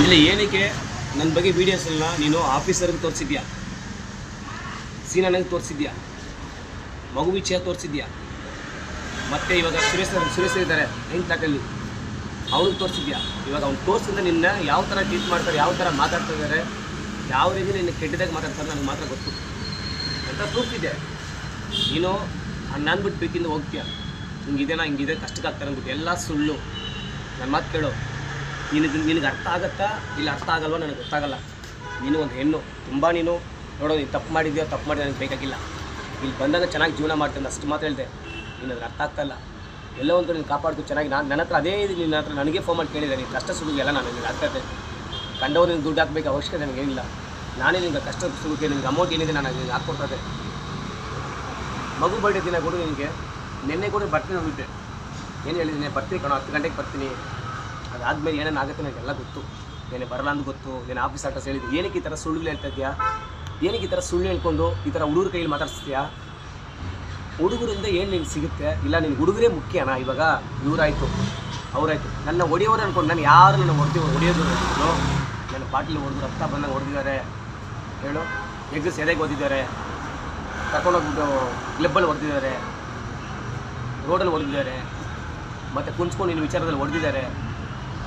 ಅಂಜಲಿ ಏನಕ್ಕೆ ನನ್ನ ಬಗ್ಗೆ ವೀಡಿಯೋಸನ್ನ ನೀನು ಆಫೀಸರ್ಗೆ ತೋರಿಸಿದ್ಯಾ? ಸೀನನಿಗೆ ತೋರಿಸಿದ್ಯಾ? ಮಗು ವಿಷಯ ತೋರಿಸಿದ್ಯಾ? ಮತ್ತೆ ಇವಾಗ ಸುರೇಶ್ ಸುರೇಶ್ ಇದ್ದಾರೆ ನೈನ್? ಕ್ಲಾಕಲ್ಲಿ ಅವ್ರಿಗೆ ತೋರಿಸಿದ್ಯಾ? ಇವಾಗ ಅವ್ನು ತೋರಿಸಿದ್ರೆ ನಿನ್ನ ಯಾವ ಥರ ಟ್ರೀಟ್ ಮಾಡ್ತಾರೆ, ಯಾವ ಥರ ಮಾತಾಡ್ತಾ ಇದ್ದಾರೆ ಯಾವ ರೀತಿ ನಿನ್ನ ಕೆಟ್ಟದಾಗ ಮಾತಾಡ್ತಾರೆ ನನಗೆ ಮಾತ್ರ ಗೊತ್ತು. ಅಂತ ಪ್ರೂಫ್ ಇದೆ. ನೀನು ನಾನು ಬಿಟ್ಟು ಪ್ರೀತಿಯಿಂದ ಹೋಗ್ತೀಯ? ಹಿಂಗಿದೆನಾ, ಹಿಂಗಿದೆ ಕಷ್ಟಕ್ಕಾಗ್ತಾರೆ ಅಂದ್ಬಿಟ್ಟು ಎಲ್ಲ ಸುಳ್ಳು. ನನ್ನ ಮಾತು ಕೇಳು. ನಿನಗೆ ನಿನಗೆ ಅರ್ಥ ಆಗತ್ತಾ? ಇಲ್ಲ ಅರ್ಥ ಆಗಲ್ವಾ? ನನಗೆ ಗೊತ್ತಾಗಲ್ಲ. ನೀನು ಒಂದು ಹೆಣ್ಣು. ತುಂಬ ನೀನು ನೋಡೋ, ನೀನು ತಪ್ಪು ಮಾಡಿದ್ಯೋ, ತಪ್ಪು ಮಾಡಿ ನನಗೆ ಬೇಕಾಗಿಲ್ಲ. ಇಲ್ಲಿ ಬಂದಾಗ ಚೆನ್ನಾಗಿ ಜೀವನ ಮಾಡ್ತೀನಿ ಅಷ್ಟು ಮಾತ್ರ ಹೇಳಿದೆ. ನೀನು ಅರ್ಥ ಆಗ್ತಾಯಿಲ್ಲ ಎಲ್ಲೋ ಒಂದು ನೀನು ಕಾಪಾಡ್ತು ಚೆನ್ನಾಗಿ. ನಾನು ನನ್ನ ಹತ್ರ ಅದೇ ಇದು ನಿನ್ನ ಹತ್ರ ನನಗೆ ಫೋನ್ ಮಾಡಿ ಕೇಳಿದೆ. ನೀನು ಕಷ್ಟ ಸುಖ ಎಲ್ಲ ನಾನು ನಿನಗೆ ಆಗ್ತಾಯಿದ್ದೆ ಕಂಡವ್ರು ನಿನ್ಗೆ ದುಡ್ಡು ಹಾಕಬೇಕು ಅವಶ್ಯಕತೆ ನನಗೇನಿಲ್ಲ. ನಾನೇ ನಿನಗೆ ಕಷ್ಟ ಸುಡುಗೆ ನಿನಗೆ ಅಮೌಂಟ್ ಏನಿದೆ ನಾನು ನಿನಗೆ ಹಾಕ್ಕೊಡ್ತದೆ ಮಗು ಬರ್ಡೇ ದಿನ ಕೊಡು ನಿನಗೆ. ನಿನ್ನೆ ಕೂಡ, ಬರ್ತೀನಿ ಹೋಗಿದ್ದೆ ಏನು ಹೇಳಿದ್ದೀನಿ ಬರ್ತೀನಿ ಕಣೋ, ಹತ್ತು ಗಂಟೆಗೆ ಬರ್ತೀನಿ. ಅದಾದಮೇಲೆ ಏನೇನು ಆಗುತ್ತೆ ನನಗೆಲ್ಲ ಗೊತ್ತು. ಏನೇ ಬರಲ್ಲ ಅಂತ ಗೊತ್ತು ನೀನು ಆಫೀಸ್ ಅಡ್ರೆಸ್ ಹೇಳಿದ್ದು, ಏನಕ್ಕೆ ಈ ಥರ ಸುಳ್ಳು ಹೇಳ್ತಾ ಏನಕ್ಕೆ ಈ ಥರ ಸುಳ್ಳು ಹೇಳ್ಕೊಂಡು ಈ ಥರ ಹುಡುಗರ ಕೈಯಲ್ಲಿ ಮಾತಾಡ್ಸ್ತೀಯಾ ಹುಡುಗರಿಂದ ಏನು ನಿನ್ಗೆ ಸಿಗುತ್ತೆ? ಇಲ್ಲ ನಿನ್ನ ಹುಡುಗರೇ ಮುಖ್ಯನಾ? ಇವಾಗ ಇವರಾಯಿತು, ಅವರಾಯ್ತು. ನನ್ನ ಹೊಡೆಯೋರು ಅನ್ಕೊಂಡು ನಾನು ಯಾರು ನನ್ನ ಹೊಡೆದು ಹೊಡೆಯೋದು ಅನ್ಕೊಂಡು ನನ್ನ ಬಾಟ್ಲಿ ಹೊಡೆದು ರಕ್ತ ಬಂದಂಗೆ ಹೊಡೆದಿದ್ದಾರೆ ಹೇಳು, ಎಗ್ಸ್ ಎದೆಗೆ ಓದಿದ್ದಾರೆ ತಗೊಂಡೋಗ್ಬಿಟ್ಟು ಕ್ಲಬ್ಬಲ್ಲಿ ಹೊಡೆದಿದ್ದಾರೆ ರೋಡಲ್ಲಿ ಹೊಡೆದಿದ್ದಾರೆ ಮತ್ತು ಕುಂಚ್ಕೊಂಡು ನಿನ್ನ ವಿಚಾರದಲ್ಲಿ ಹೊಡೆದಿದ್ದಾರೆ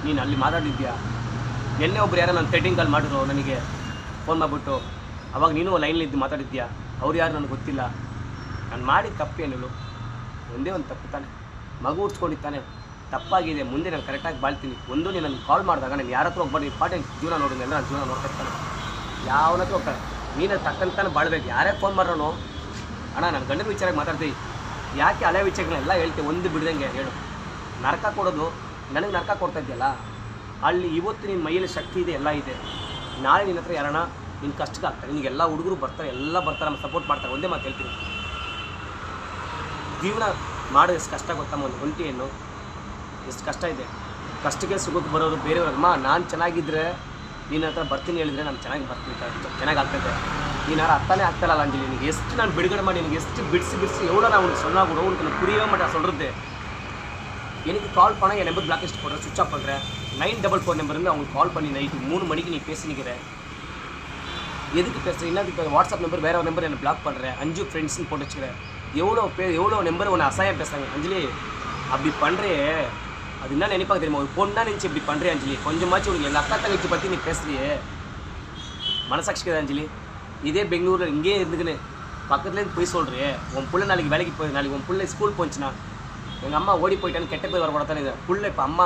ನೀನು ಅಲ್ಲಿ ಮಾತಾಡಿದ್ಯಾ ನಿನ್ನೆ ಒಬ್ರು ಯಾರೋ ನಾನು ಥ್ರೆಡಿಂಗ್ ಕಾಲ್ ಮಾಡಿದ್ರು, ನನಗೆ ಫೋನ್ ಮಾಡಿಬಿಟ್ಟು, ಅವಾಗ ನೀನು ಲೈನಲ್ಲಿ ಇದ್ದು ಮಾತಾಡಿದ್ಯಾ? ಅವ್ರು ಯಾರು ನನಗೆ ಗೊತ್ತಿಲ್ಲ. ನಾನು ಮಾಡಿದ ತಪ್ಪೇನಿಲ್ಲ ಒಂದೇ ಒಂದು ತಪ್ಪು ತಾನೆ. ಮಗು ಉಡ್ಸ್ಕೊಂಡಿದ್ದಾನೆ ತಪ್ಪಾಗಿದೆ. ಮುಂದೆ ನಾನು ಕರೆಕ್ಟಾಗಿ ಬಾಳ್ತೀನಿ. ಒಂದು ನೀನು ನನಗೆ ಕಾಲ್ ಮಾಡಿದಾಗ ನಾನು ಯಾರ ಹತ್ರ ಇಂಪಾರ್ಟೆಂಟ್ ಜೀವನ ನೋಡಿದ್ನೆಲ್ಲ, ನಾನು ಜೀವನ ನೋಡ್ತಾ ಯಾವನ ಹತ್ರ ಹೋಗ್ತಾನೆ? ನೀನು ತಕ್ಕಂತಾನೆ ಬಾಳ್ಬೇಕು. ಯಾರೇ ಫೋನ್ ಮಾಡೋನು ಅಣ್ಣ, ನಾನು ಗಂಡನ ವಿಚಾರಕ್ಕೆ ಮಾತಾಡ್ತೀವಿ ಯಾಕೆ ಹಳೆ ವಿಚಾರಗಳನ್ನೆಲ್ಲ ಹೇಳ್ತೀವಿ ಒಂದು ಬಿಡ್ದಂಗೆ ಹೇಳು. ನರಕ ಕೊಡೋದು ನನಗೆ ನರಕ ಕೊಡ್ತಾ ಇದೆಯಲ್ಲ, ಅಲ್ಲಿ ಇವತ್ತು ನಿನ್ನ ಮೈಯಲ್ಲಿ ಶಕ್ತಿ ಇದೆ, ಎಲ್ಲ ಇದೆ. ನಾಳೆ ನಿನ್ನ ಹತ್ರ ಯಾರಣ ನಿನ್ನ ಕಷ್ಟಕ್ಕೆ ಆಗ್ತಾರೆ. ನಿನಗೆಲ್ಲ ಹುಡುಗರು ಬರ್ತಾರೆ, ಎಲ್ಲ ಬರ್ತಾರೆ ನಮ್ಮ ಸಪೋರ್ಟ್ ಮಾಡ್ತಾರೆ. ಒಂದೇ ಮಾತು ಹೇಳ್ತೀನಿ. ಜೀವನ ಮಾಡೋದು ಎಷ್ಟು ಕಷ್ಟ ಗೊತ್ತಮ್ಮ ಒಂದು ಒಂಟಿ ಏನು ಎಷ್ಟು ಕಷ್ಟ ಇದೆ? ಕಷ್ಟಕ್ಕೆ ಸಿಗೋದು ಬರೋದು ಬೇರೆಯವ್ರಮ್ಮ ನಾನು ಚೆನ್ನಾಗಿದ್ದರೆ ನಿನ್ನ ಹತ್ರ ಬರ್ತೀನಿ ಹೇಳಿದರೆ ನಾನು ಚೆನ್ನಾಗಿ ಬರ್ತೀನಿ ಚೆನ್ನಾಗಿ ಆಗ್ತದೆ ನೀನು ಯಾರು ಅರ್ಥನೇ ಆಗ್ತಾಯಿಲ್ಲ ಅಂಜಲಿ. ನಿನಗೆ ಎಷ್ಟು ನಾನು ಬಿಡುಗಡೆ ಮಾಡಿ, ನಿನಗೆ ಎಷ್ಟು ಬಿಡಿಸಿ ಬಿಡಿಸಿ ಎವಡೋ ನಾನು ಕೂಡ ಉಡೋದು ಕುರಿಯೋ ಮಟ್ಟ ಸೊಡ್ರದ್ದೆ. எனக்கு கால் பண்ணால் என் நம்பர் பிளாக்லிஸ்ட் போடுறேன் சுவிச் ஆஃப் பண்ணுறேன் நைன் டபுள் ஃபோர் நம்பர்லேருந்து அவங்களுக்கு கால் பண்ணி நைட்டு மூணு மணிக்கு நீ பேசினிக்கிற எதுக்கு பேசுகிறீங்கன்னா என்ன இப்போ வாட்ஸ்அப் நம்பர் வேறு ஒரு நம்பர் என்னை பிளாக் பண்ணுறேன் அஞ்சு ஃப்ரெண்ட்ஸ்னு போட்டு வச்சுக்கிறேன். எவ்வளோ பேர் எவ்வளோ நம்பர் உன்னை அசாயம் பேசுகிறாங்க அஞ்சலி? அப்படி பண்ணுறே அது என்ன நினைப்பாங்க தெரியுமா? ஒரு பொண்ணா நினச்சி இப்படி பண்ணுறே அஞ்சலி. கொஞ்சமாச்சும் உனக்கு எங்கள் அக்கா தங்கச்சி பற்றி நீ பேசுறியே. மனசாட்சிக்குது அஞ்சலி? இதே பெங்களூரில் இங்கேயே இருந்துக்கின்னு பக்கத்துலேருந்து போய் சொல்கிறே உன் பிள்ளை நாளைக்கு வேலைக்கு போய் நாளைக்கு உன் பிள்ளை ஸ்கூல் போச்சுன்னா எங்கள் அம்மா ஓடி போயிட்டான்னு கெட்ட பேர் இது புள்ள இப்போ அம்மா